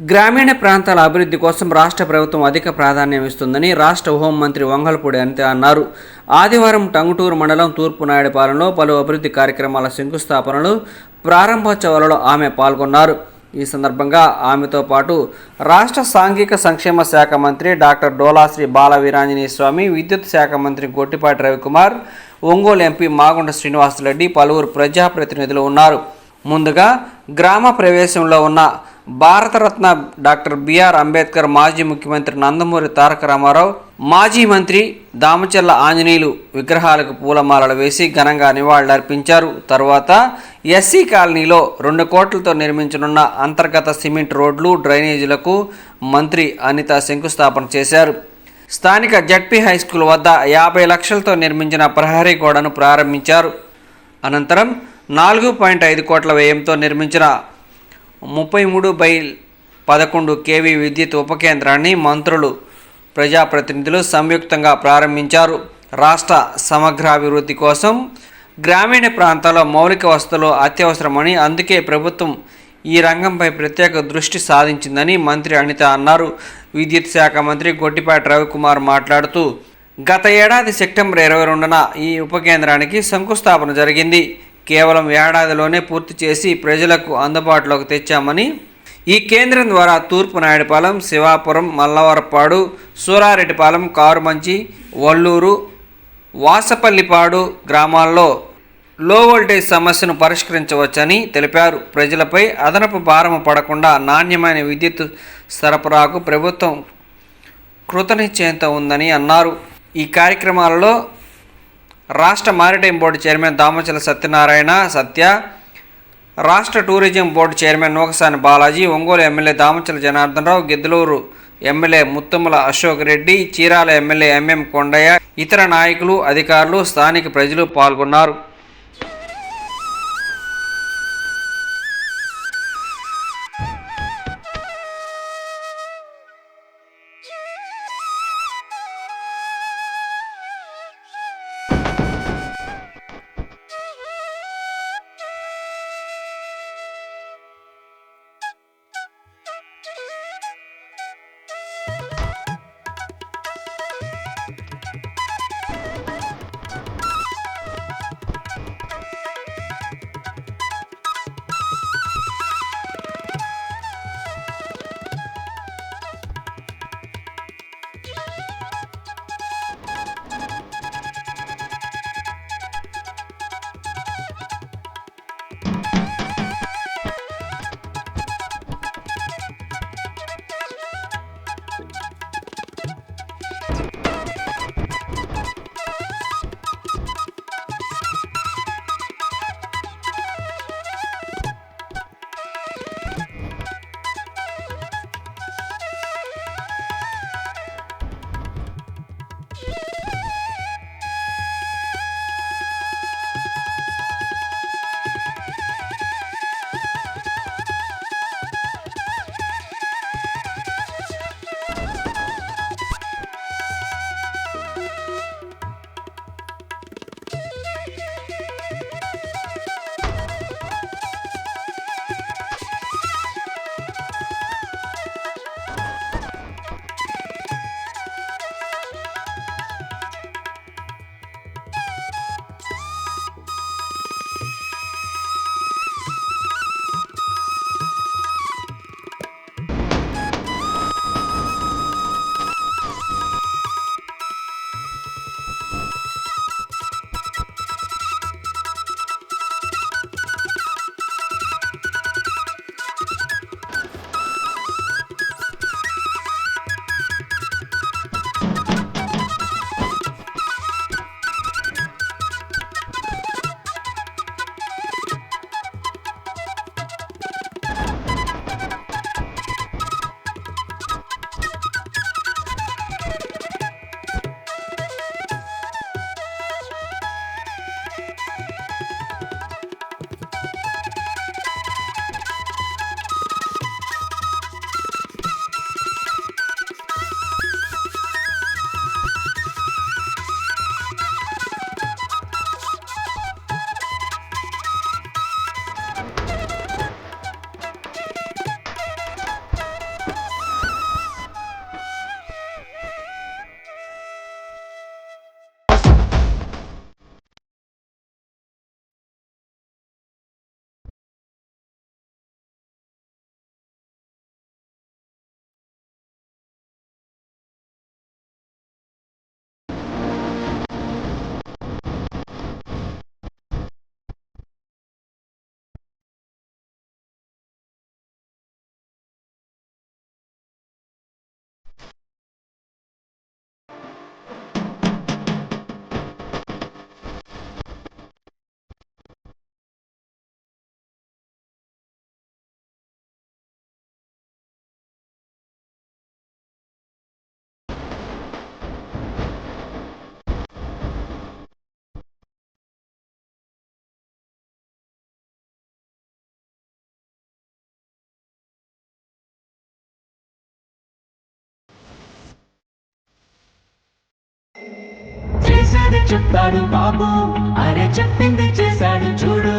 గ్రామీణ ప్రాంతాల అభివృద్ధి కోసం రాష్ట్ర ప్రభుత్వం అధిక ప్రాధాన్యం ఇస్తుందని రాష్ట్ర హోంమంత్రి వంగల్పూడి అనిత అన్నారు. ఆదివారం టంగుటూరు మండలం తూర్పు నాయుడుపాలెంలో పలు అభివృద్ధి కార్యక్రమాల శంకుస్థాపనలు ప్రారంభోత్సవాలలో ఆమె పాల్గొన్నారు. ఈ సందర్భంగా ఆమెతో పాటు రాష్ట్ర సాంఘిక సంక్షేమ శాఖ మంత్రి డాక్టర్ డోలాశ్రీ బాలవీరాంజనేయ స్వామి విద్యుత్ శాఖ మంత్రి గొట్టిపాటి రవికుమార్ ఒంగోలు ఎంపీ మాగుండ శ్రీనివాసరెడ్డి పలువురు ప్రజాప్రతినిధులు ఉన్నారు. ముందుగా గ్రామ ప్రవేశంలో ఉన్న భారతరత్న డాక్టర్ బిఆర్ అంబేద్కర్ మాజీ ముఖ్యమంత్రి నందమూరి తారక రామారావు మాజీ మంత్రి దామచల్ల ఆంజనేయులు విగ్రహాలకు పూలమాలలు వేసి ఘనంగా నివాళులర్పించారు. తర్వాత ఎస్సీ కాలనీలో రెండు కోట్లతో నిర్మించనున్న అంతర్గత సిమెంట్ రోడ్లు డ్రైనేజీలకు మంత్రి అనిత శంకుస్థాపన చేశారు. స్థానిక జడ్పీ హై స్కూల్ వద్ద యాభై లక్షలతో నిర్మించిన ప్రహరీ గోడను ప్రారంభించారు. అనంతరం నాలుగు పాయింట్ ఐదు కోట్ల వ్యయంతో నిర్మించిన ముప్పై మూడు బై పదకొండు కేవీ విద్యుత్ ఉపకేంద్రాన్ని మంత్రులు ప్రజాప్రతినిధులు సంయుక్తంగా ప్రారంభించారు. రాష్ట్ర సమగ్రాభివృద్ధి కోసం గ్రామీణ ప్రాంతాల్లో మౌలిక వసతులు అత్యవసరమని అందుకే ప్రభుత్వం ఈ రంగంపై ప్రత్యేక దృష్టి సాధించిందని మంత్రి అనిత అన్నారు. విద్యుత్ శాఖ మంత్రి గొట్టిపాటి రవికుమార్ మాట్లాడుతూ గత ఏడాది సెప్టెంబర్ ఇరవై రెండున ఈ ఉపకేంద్రానికి శంకుస్థాపన జరిగింది. కేవలం ఏడాదిలోనే పూర్తి చేసి ప్రజలకు అందుబాటులోకి తెచ్చామని ఈ కేంద్రం ద్వారా తూర్పు నాయుడుపాలెం శివాపురం మల్లవరపాడు సూరారెడ్డిపాలెం కారుమంచి వల్లూరు వాసపల్లిపాడు గ్రామాల్లో లో వోల్టేజ్ సమస్యను పరిష్కరించవచ్చని తెలిపారు. ప్రజలపై అదనపు భారం పడకుండా నాణ్యమైన విద్యుత్ సరఫరాకు ప్రభుత్వం కృతనిశ్చయంతో ఉందని అన్నారు. ఈ కార్యక్రమాలలో రాష్ట్ర maritime board chairman Damachala Satyanarayana Satya రాష్ట్ర tourism board chairman Nukasani Balaji Ongole MLA Damachala Janardhan Rao Giddalur MLA Muthumula Ashok Reddy Chirala MLA M M Kondaiah ఇతర నాయకులు అధికారులు స్థానిక ప్రజలు పాల్గొన్నారు. చెప్తాడు బాబు. అరే చెప్పింది చేశాడు చూడు.